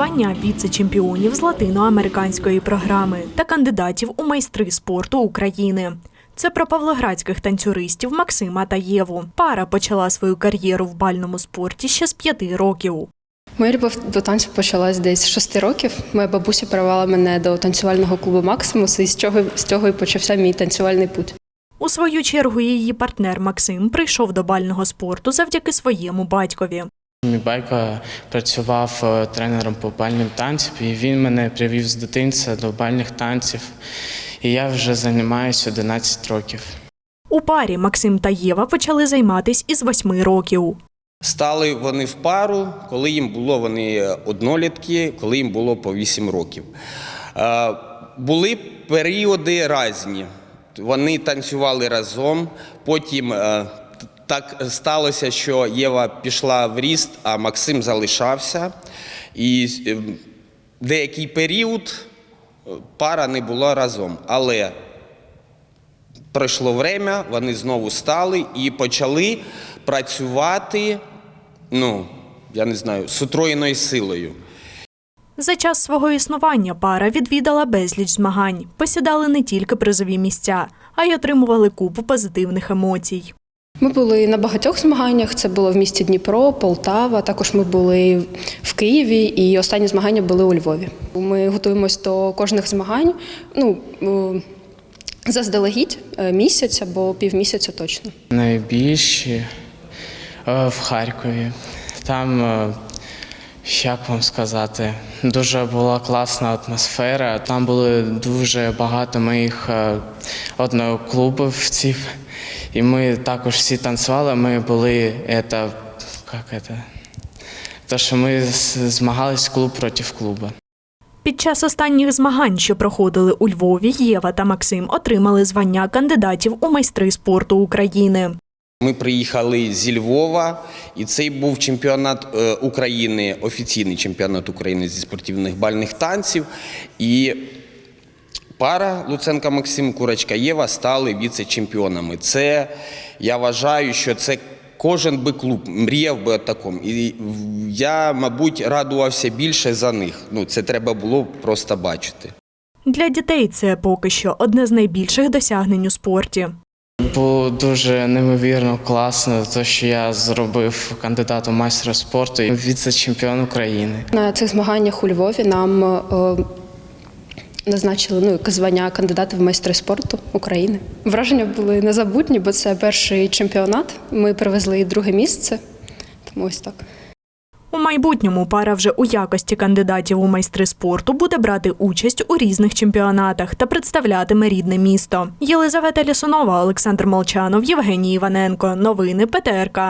звання віце-чемпіонів з латиноамериканської програми та кандидатів у майстри спорту України. Це про павлоградських танцюристів Максима та Єву. Пара почала свою кар'єру в бальному спорті ще з п'яти років. Моя любов до танцю почалась десь з шести років. Моя бабуся привела мене до танцювального клубу Максимус, і з цього, з цього і почався мій танцювальний путь. У свою чергу її партнер Максим прийшов до бального спорту завдяки своєму батькові. Мій батько працював е, тренером по бальним танцям, і він мене привів з дитинця до бальних танців. І я вже займаюся 11 років. У парі Максим та Єва почали займатись із восьми років. Стали вони в пару, коли їм було вони однолітки, коли їм було по 8 років. Е, Були періоди різні. Вони танцювали разом. Потім е, так сталося, що Єва пішла в ріст, а Максим залишався. І е, деякий період е, пара не була разом. Але пройшло время, вони знову стали і почали працювати, ну, я не знаю, з утроєною силою. За час свого існування пара відвідала безліч змагань, посідали не тільки призові місця, а й отримували купу позитивних емоцій. Ми були на багатьох змаганнях. Це було в місті Дніпро, Полтава. Також ми були в Києві, і останні змагання були у Львові. Ми готуємось до кожних змагань. Ну е, заздалегідь е, місяць або півмісяця точно. Найбільші е, в Харкові. Там, як вам сказати, дуже була класна атмосфера. Там були дуже багато моїх е, одноклубовців. І ми також всі танцювали. Ми були, это, як це? То, що ми змагались клуб проти клубу. Під час останніх змагань, що проходили у Львові, Єва та Максим отримали звання кандидатів у майстри спорту України. Ми приїхали зі Львова, і цей був чемпіонат е, України, офіційний чемпіонат України зі спортивних бальних танців. І пара Луценка Максим Курочка Єва стали віце-чемпіонами. Це я вважаю, що це кожен би клуб мріяв би о. І я, мабуть, радувався більше за них. Ну, це треба було просто бачити. Для дітей це поки що одне з найбільших досягнень у спорті. Було дуже неймовірно класно, те, що я зробив кандидатом майстра спорту і віце-чемпіон України. На цих змаганнях у Львові нам е, назначили ну, звання кандидата в майстри спорту України. Враження були незабутні, бо це перший чемпіонат. Ми привезли друге місце. Тому ось так. У майбутньому пара вже у якості кандидатів у майстри спорту буде брати участь у різних чемпіонатах та представлятиме рідне місто. Єлизавета Лісунова, Олександр Молчанов, Євгеній Іваненко. Новини ПТРК.